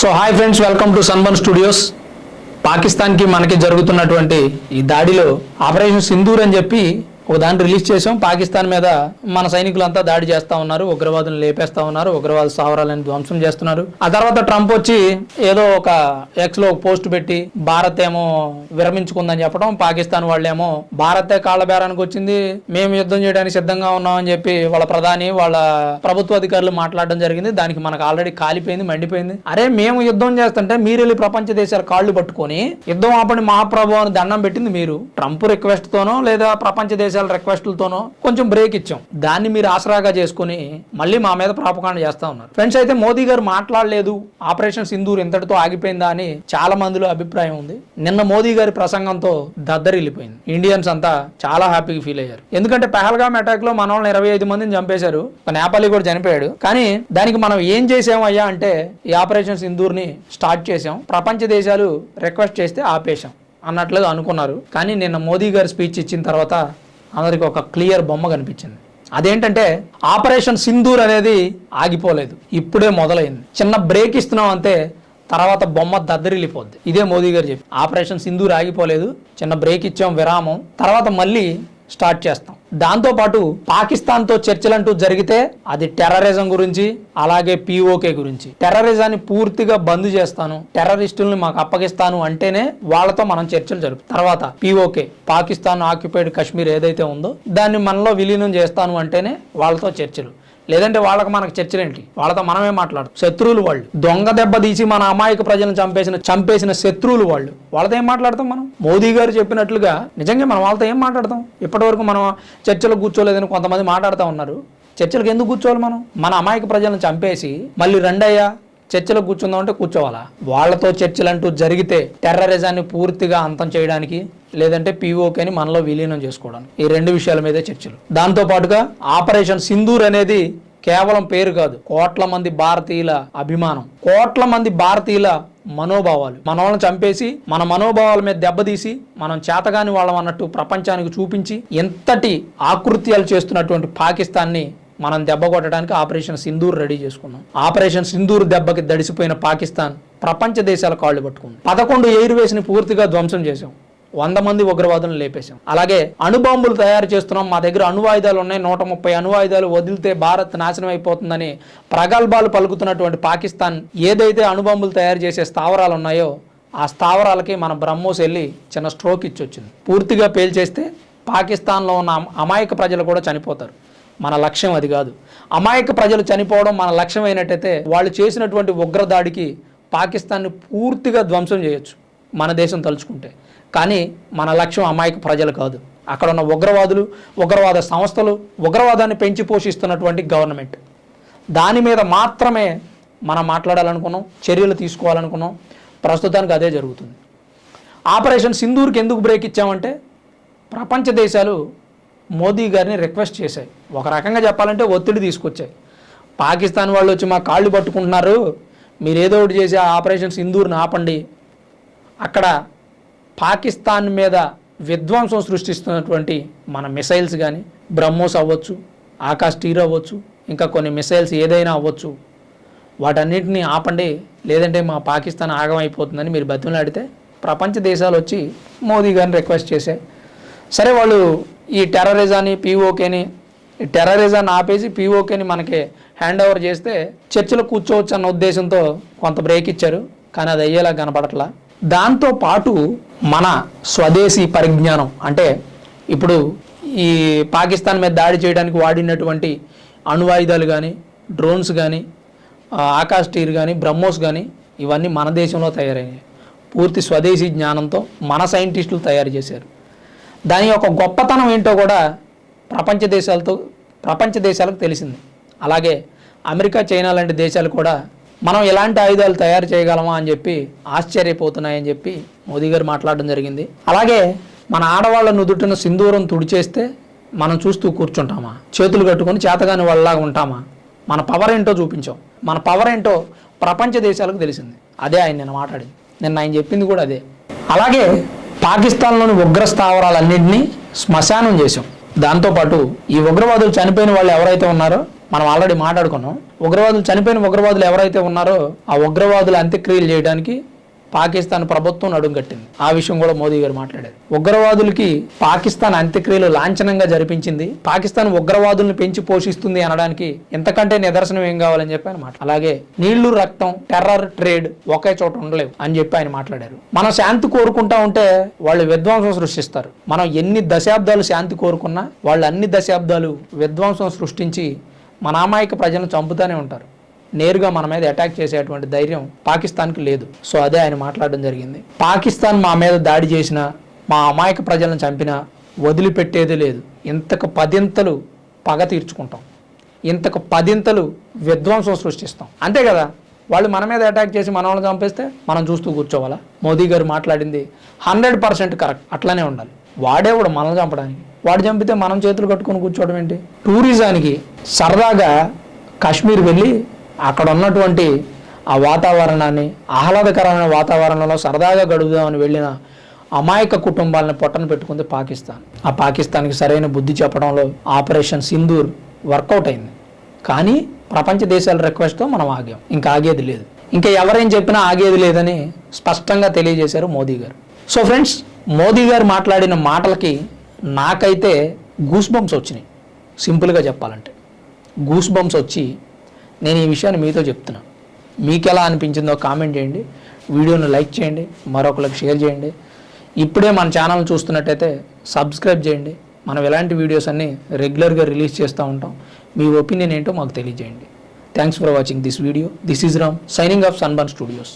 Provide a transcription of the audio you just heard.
So hi friends welcome to Sunburn Studios. పాకిస్తాన్కి మనకి జరుగుతున్నటువంటి ఈ దాడిలో ఆపరేషన్ సింధూర్ అని చెప్పి ఒక దాన్ని రిలీజ్ చేసాం. పాకిస్తాన్ మీద మన సైనికులంతా దాడి చేస్తా ఉన్నారు. ఉగ్రవాదులను లేపేస్తా ఉన్నారు. ఉగ్రవాద స్థావరాలను ధ్వంసం చేస్తున్నారు. ఆ తర్వాత ట్రంప్ వచ్చి ఏదో ఒక ఎక్స్లో ఒక పోస్ట్ పెట్టి భారత్ ఏమో విరమించుకుందని చెప్పడం పాకిస్తాన్ వాళ్ళేమో భారతే కాళ్ళ బేరానికి వచ్చింది. మేము యుద్ధం చేయడానికి సిద్ధంగా ఉన్నామని చెప్పి వాళ్ళ ప్రధాని వాళ్ళ ప్రభుత్వ అధికారులు మాట్లాడడం జరిగింది. దానికి మనకు ఆల్రెడీ కాలిపోయింది మండిపోయింది. అరే మేము యుద్ధం చేస్తుంటే మీరు వెళ్ళి ప్రపంచ దేశాల కాళ్ళు పట్టుకొని యుద్ధం ఆపండి మహాప్రభు అని దండం పెట్టింది మీరు. ట్రంప్ రిక్వెస్ట్ తోనో లేదా ప్రపంచ దేశాల రిక్వెస్ట్లతోనో కొంచెం బ్రేక్ ఇచ్చాం. దాన్ని మీరు ఆసరాగా చేసుకుని మళ్ళీ మా మీద ప్రాపకాండ చేస్తా ఉన్నారు. ఫ్రెండ్స్ అయితే మోదీ గారు మాట్లాడలేదు. ఆపరేషన్ సింధూర్ ఇంతటితో ఆగిపోయిందా అని చాలా మందిలో అభిప్రాయం ఉంది. నిన్న మోదీ గారి ప్రసంగంతో దద్దరిల్లిపోయింది. ఇండియన్స్ అంతా చాలా హ్యాపీగా ఫీల్ అయ్యారు. ఎందుకంటే పెహల్గామ్ అటాక్లో మన వాళ్ళని ఇరవై ఐదు మందిని చంపేశారు. ఒక నేపాలి కూడా చనిపోయాడు. కానీ దానికి మనం ఏం చేసామయ్యా అంటే ఈ ఆపరేషన్ సింధూర్ని స్టార్ట్ చేసాం ప్రపంచ దేశాలు రిక్వెస్ట్ చేస్తే ఆపేశాం. అన్నట్లుగా అనుకున్నారు. కానీ నిన్న మోదీ గారు స్పీచ్ ఇచ్చిన తర్వాత అందరికి ఒక క్లియర్ బొమ్మ కనిపించింది. అదేంటంటే ఆపరేషన్ సింధూర్ అనేది ఆగిపోలేదు. ఇప్పుడే మొదలైంది. చిన్న బ్రేక్ ఇస్తున్నాం అంతే తర్వాత బొమ్మ దద్దరిల్లిపోద్ది. ఇదే మోదీ గారు చెప్పి ఆపరేషన్ సింధూర్ ఆగిపోలేదు చిన్న బ్రేక్ ఇచ్చాం విరామం. తర్వాత మళ్ళీ స్టార్ట్ చేస్తాం. దాంతోపాటు పాకిస్తాన్తో చర్చలంటూ జరిగితే అది టెర్రరిజం గురించి అలాగే పిఓకే గురించి. టెర్రరిజాన్ని పూర్తిగా బంద్ చేస్తాను. టెర్రరిస్టుల్ని మాకు అప్పగిస్తాను అంటేనే వాళ్ళతో మనం చర్చలు జరుపు తర్వాత పిఓకే పాకిస్తాన్ ఆక్యుపైడ్ కాశ్మీర్ ఏదైతే ఉందో దాన్ని మనలో విలీనం చేస్తాను అంటేనే వాళ్ళతో చర్చలు. లేదంటే వాళ్ళకి మనకు చర్చలేంటి? వాళ్ళతో మనమే మాట్లాడు శత్రువులు వాళ్ళు. దొంగ దెబ్బ తీసి మన అమాయక ప్రజలను చంపేసిన చంపేసిన శత్రువులు వాళ్ళు. వాళ్ళతో ఏం మాట్లాడతాం మనం? మోదీ గారు చెప్పినట్లుగా నిజంగా మనం వాళ్ళతో ఏం మాట్లాడతాం? ఇప్పటివరకు మనం చర్చలో కూర్చోలేదని కొంతమంది మాట్లాడుతూ ఉన్నారు. చర్చలకు ఎందుకు కూర్చోవాలి మనం? మన అమాయక ప్రజలను చంపేసి మళ్ళీ రెండయ్యా చర్చలో కూర్చుందాం అంటే కూర్చోవాలా? వాళ్ళతో చర్చలు అంటూ జరిగితే టెర్రరిజాన్ని పూర్తిగా అంతం చేయడానికి లేదంటే పీఓకేని మనలో విలీనం చేసుకోవడానికి. ఈ రెండు విషయాల మీదే చర్చలు. దాంతోపాటుగా ఆపరేషన్ సింధూర్ అనేది కేవలం పేరు కాదు కోట్ల మంది భారతీయుల అభిమానం కోట్ల మంది భారతీయుల మనోభావాలు. మన వాళ్ళని చంపేసి మన మనోభావాల మీద దెబ్బతీసి మనం చేతగాని వాళ్ళం అన్నట్టు ప్రపంచానికి చూపించి ఎంతటి ఆకృత్యాలు చేస్తున్నటువంటి పాకిస్తాన్ని మనం దెబ్బ కొట్టడానికి ఆపరేషన్ సింధూర్ రెడీ చేసుకున్నాం. ఆపరేషన్ సింధూర్ దెబ్బకి దడిసిపోయిన పాకిస్తాన్ ప్రపంచ దేశాల కాళ్ళు పట్టుకుంది. పదకొండు ఎయిర్ పూర్తిగా ధ్వంసం చేశాం. వంద మంది ఉగ్రవాదులను లేపేశాం. అలాగే అణుబాంబులు తయారు చేస్తున్నాం. మా దగ్గర అణువాయుధాలు ఉన్నాయి. నూట ముప్పై అణువాయుధాలు వదిలితే భారత్ నాశనం అయిపోతుందని ప్రగల్భాలు పలుకుతున్నటువంటి పాకిస్తాన్ ఏదైతే అణుబాంబులు తయారు చేసే స్థావరాలు ఉన్నాయో ఆ స్థావరాలకి మన బ్రహ్మోస్ వెళ్ళి చిన్న స్ట్రోక్ ఇచ్చి వచ్చింది పూర్తిగా పేల్చేస్తే పాకిస్తాన్లో ఉన్న అమాయక ప్రజలు కూడా చనిపోతారు. మన లక్ష్యం అది కాదు. అమాయక ప్రజలు చనిపోవడం మన లక్ష్యం అయినట్టయితే వాళ్ళు చేసినటువంటి ఉగ్రదాడికి పాకిస్తాన్ని పూర్తిగా ధ్వంసం చేయొచ్చు మన దేశం తలుచుకుంటే. కానీ మన లక్ష్యం అమాయక ప్రజలు కాదు. అక్కడ ఉన్న ఉగ్రవాదులు ఉగ్రవాద సంస్థలు ఉగ్రవాదాన్ని పెంచి పోషిస్తున్నటువంటి గవర్నమెంట్. దాని మీద మాత్రమే మనం మాట్లాడాలనుకున్నాం చర్యలు తీసుకోవాలనుకున్నాం. ప్రస్తుతానికి అదే జరుగుతుంది. ఆపరేషన్ సింధూర్కి ఎందుకు బ్రేక్ ఇచ్చామంటే ప్రపంచ దేశాలు మోదీ గారిని రిక్వెస్ట్ చేశాయి. ఒక రకంగా చెప్పాలంటే ఒత్తిడి తీసుకొచ్చాయి. పాకిస్తాన్ వాళ్ళు వచ్చి మా కాళ్ళు పట్టుకుంటున్నారు. మీరు ఏదో ఒకటి చేసి ఆ ఆపరేషన్ సింధూర్ని ఆపండి. అక్కడ పాకిస్తాన్ మీద విధ్వంసం సృష్టిస్తున్నటువంటి మన మిసైల్స్ కానీ బ్రహ్మోస్ అవ్వచ్చు ఆకాశ్ టీర్ అవ్వచ్చు ఇంకా కొన్ని మిసైల్స్ ఏదైనా అవ్వచ్చు. వాటన్నిటిని ఆపండి. లేదంటే మా పాకిస్తాన్ ఆగమైపోతుందని మీరు బతిమలాడితే ప్రపంచ దేశాలు వచ్చి మోదీ గారిని రిక్వెస్ట్ చేశాయి. సరే వాళ్ళు ఈ టెర్రరిజాన్ని పీఓకేని ఈ టెర్రరిజాన్ని ఆపేసి పీఓకేని మనకి హ్యాండ్ ఓవర్ చేస్తే చర్చలో కూర్చోవచ్చు అన్న ఉద్దేశంతో కొంత బ్రేక్ ఇచ్చారు. కానీ అది అయ్యేలా కనపడట్లా దాంతో పాటు మన స్వదేశీ పరిజ్ఞానం అంటే ఇప్పుడు ఈ పాకిస్తాన్ మీద దాడి చేయడానికి వాడినటువంటి అణువాయుధాలు కానీ డ్రోన్స్ కానీ ఆ, ఆకాశ్ టీర్ కానీ బ్రహ్మోస్ కానీ ఇవన్నీ మన దేశంలో తయారయ్యాయి. పూర్తి స్వదేశీ జ్ఞానంతో మన సైంటిస్టులు తయారు చేశారు. దాని యొక్క గొప్పతనం ఏంటో కూడా ప్రపంచ దేశాలతో ప్రపంచ దేశాలకు తెలిసింది. అలాగే అమెరికా చైనా లాంటి దేశాలు కూడా మనం ఎలాంటి ఆయుధాలు తయారు చేయగలమా అని చెప్పి ఆశ్చర్యపోతున్నాయని చెప్పి మోదీ గారు మాట్లాడడం జరిగింది. అలాగే మన ఆడవాళ్ళ నుదుటిన సింధూరం తుడిచేస్తే మనం చూస్తూ కూర్చుంటామా? చేతులు కట్టుకొని చేతగాని వాళ్ళలాగా ఉంటామా? మన పవర్ ఏంటో చూపించాం. మన పవర్ ఏంటో ప్రపంచ దేశాలకు తెలిసింది. అదే ఆయన నేను మాట్లాడింది. నిన్న ఆయన చెప్పింది కూడా అదే. అలాగే పాకిస్తాన్లోని ఉగ్ర స్థావరాలన్నింటినీ శ్మశానం చేశాం. దాంతోపాటు ఈ ఉగ్రవాదులు చనిపోయిన వాళ్ళు ఎవరైతే ఉన్నారో మనం ఆల్రెడీ మాట్లాడుకున్నాం. ఉగ్రవాదులు చనిపోయిన ఉగ్రవాదులు ఎవరైతే ఉన్నారో ఆ ఉగ్రవాదుల అంత్యక్రియలు చేయడానికి పాకిస్తాన్ ప్రభుత్వం నడుంకట్టింది ఆ విషయం కూడా మోదీ గారు మాట్లాడారు. ఉగ్రవాదులకి పాకిస్తాన్ అంత్యక్రియలు లాంఛనంగా జరిపించింది. పాకిస్తాన్ ఉగ్రవాదులను పెంచి పోషిస్తుంది అనడానికి ఇంతకంటే నిదర్శనం ఏం కావాలని చెప్పి ఆయన మాట అలాగే నీళ్ళు రక్తం టెర్రర్ ట్రేడ్ ఒకే చోట ఉండలేవు అని చెప్పి ఆయన మాట్లాడారు. మనం శాంతి కోరుకుంటా ఉంటే వాళ్ళు విధ్వంసం సృష్టిస్తారు. మనం ఎన్ని దశాబ్దాలు శాంతి కోరుకున్నా వాళ్ళు అన్ని దశాబ్దాలు విధ్వంసం సృష్టించి మన అమాయక ప్రజలను చంపుతూనే ఉంటారు. నేరుగా మన మీద అటాక్ చేసేటువంటి ధైర్యం పాకిస్తాన్కి లేదు. సో అదే ఆయన మాట్లాడడం జరిగింది. పాకిస్తాన్ మా మీద దాడి చేసిన మా అమాయక ప్రజలను చంపినా వదిలిపెట్టేది లేదు. ఇంతకు పదింతలు పగ తీర్చుకుంటాం. ఇంతకు పదింతలు విధ్వంసం సృష్టిస్తాం. అంతే కదా? వాళ్ళు మన మీద అటాక్ చేసి మన వాళ్ళని చంపేస్తే మనం చూస్తూ కూర్చోవాలా? మోదీ గారు మాట్లాడింది హండ్రెడ్ పర్సెంట్ కరెక్ట్. అట్లానే ఉండాలి. వాడేవాడు మనల్ని చంపడానికి. వాడు చంపితే మనం చేతులు కట్టుకొని కూర్చోవడం ఏంటి? టూరిజానికి సరదాగా కాశ్మీర్ వెళ్ళి అక్కడ ఉన్నటువంటి ఆ వాతావరణాన్ని ఆహ్లాదకరమైన వాతావరణంలో సరదాగా గడుపుదామని వెళ్ళిన అమాయక కుటుంబాలను పొట్టను పెట్టుకుంది పాకిస్తాన్. ఆ పాకిస్తాన్కి సరైన బుద్ధి చెప్పడంలో ఆపరేషన్ సింధూర్ వర్కౌట్ అయింది. కానీ ప్రపంచ దేశాల రిక్వెస్ట్తో మనం ఆగాం. ఇంకా ఆగేది లేదు. ఇంకా ఎవరేం చెప్పినా ఆగేది లేదని స్పష్టంగా తెలియజేశారు మోదీ గారు. సో ఫ్రెండ్స్ మోదీ గారు మాట్లాడిన మాటలకి నాకైతే గూస్ బంప్స్ వచ్చినాయి. సింపుల్గా చెప్పాలంటే. గూస్ బంప్స్ వచ్చి నేను ఈ విషయాన్ని మీతో చెప్తున్నాను మీకు ఎలా అనిపించిందో కామెంట్ చేయండి. వీడియోను లైక్ చేయండి. మరొకరికి షేర్ చేయండి. ఇప్పుడే మన ఛానల్ చూస్తున్నట్టయితే సబ్స్క్రైబ్ చేయండి. మనం ఎలాంటి వీడియోస్ అన్ని రెగ్యులర్గా రిలీజ్ చేస్తూ ఉంటాం. మీ ఒపీనియన్ ఏంటో మాకు తెలియజేయండి. Thanks for watching this video. This is Ram signing off Sunburn Studios.